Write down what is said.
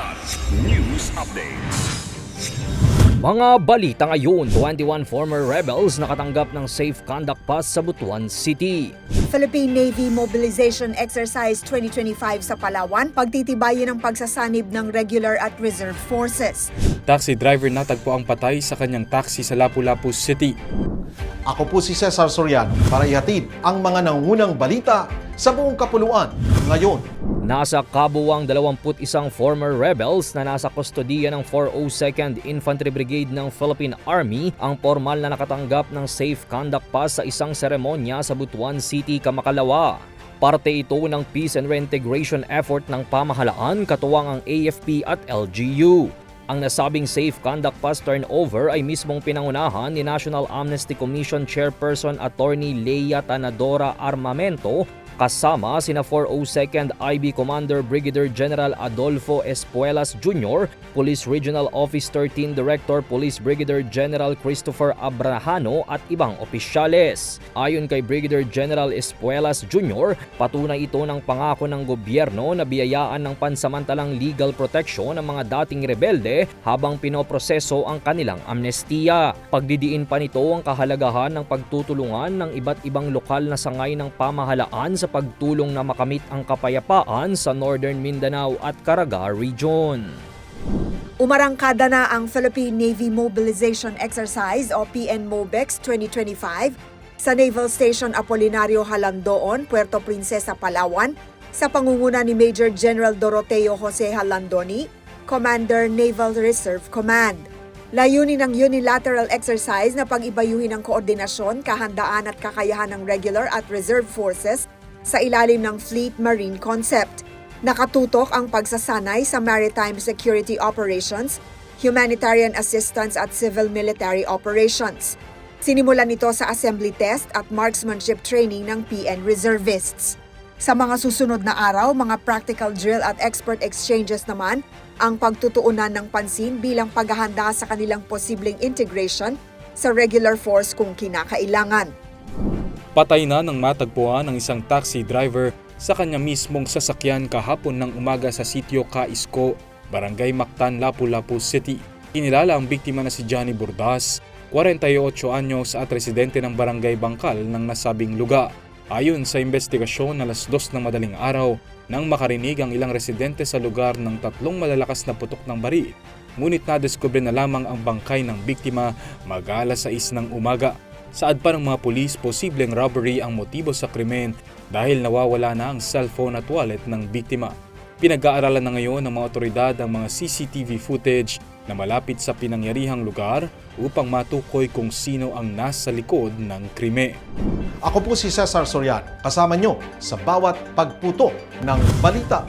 Kilat News Updates. Mga balita ngayon, 21 former rebels nakatanggap ng Safe Conduct Pass sa Butuan City. Philippine Navy Mobilization Exercise 2025 sa Palawan, pagtitibayin ang pagsasanib ng regular at reserve forces. Taxi driver natagpo ang patay sa kanyang taxi sa Lapu-Lapu City. Ako po si Cesar Soriano para ihatid ang mga nangunang balita sa buong kapuluan ngayon. Nasa kabuwang 21 former rebels na nasa kustodiya ng 402nd Infantry Brigade ng Philippine Army ang formal na nakatanggap ng Safe Conduct Pass sa isang seremonya sa Butuan City, Kamakalawa. Parte ito ng peace and reintegration effort ng pamahalaan katuwang ang AFP at LGU. Ang nasabing Safe Conduct Pass turnover ay mismong pinangunahan ni National Amnesty Commission Chairperson Attorney Leia Tanadora Armamento kasama sina 402nd IB Commander Brigadier General Adolfo Espuelas Jr., Police Regional Office 13 Director Police Brigadier General Christopher Abrahano at ibang opisyales. Ayon kay Brigadier General Espuelas Jr., patunay ito ng pangako ng gobyerno na biyayaan ng pansamantalang legal protection ng mga dating rebelde habang pinoproseso ang kanilang amnestiya. Pagdidiin pa nito ang kahalagahan ng pagtutulungan ng iba't ibang lokal na sangay ng pamahalaan sa pagtulong na makamit ang kapayapaan sa Northern Mindanao at Caraga Region. Umarangkada na ang Philippine Navy Mobilization Exercise o PNMOBEX 2025 sa Naval Station Apolinario Halandoon, Puerto Princesa, Palawan sa pangunguna ni Major General Doroteo Jose Halandoni, Commander Naval Reserve Command. Layunin ng unilateral exercise na pag-ibayuhin ang koordinasyon, kahandaan at kakayahan ng regular at reserve forces sa ilalim ng Fleet Marine Concept. Nakatutok ang pagsasanay sa maritime security operations, humanitarian assistance at civil military operations. Sinimulan ito sa assembly test at marksmanship training ng PN reservists. Sa mga susunod na araw, mga practical drill at expert exchanges naman ang pagtutuunan ng pansin bilang paghahanda sa kanilang posibleng integration sa regular force kung kinakailangan. Patay na nang matagpuan ng isang taxi driver sa kanya mismong sasakyan kahapon ng umaga sa sitio Kaisko, Barangay Mactan, Lapu-Lapu City. Kinilala ang biktima na si Johnny Burdas, 48 anyos at residente ng Barangay Bangkal ng nasabing lugar. Ayon sa investigasyon, alas dos ng madaling araw nang makarinig ang ilang residente sa lugar ng tatlong malalakas na putok ng bari. Ngunit nadiskubre na lamang ang bangkay ng biktima mag-alas 6 ng umaga. Saad pa ng mga pulis, posibleng robbery ang motibo sa krimen dahil nawawala na ang cellphone at wallet ng biktima. Pinag-aaralan na ngayon ng mga otoridad ang mga CCTV footage na malapit sa pinangyarihang lugar upang matukoy kung sino ang nasa likod ng krime. Ako po si Cesar Soriano, kasama nyo sa bawat pagputo ng balita.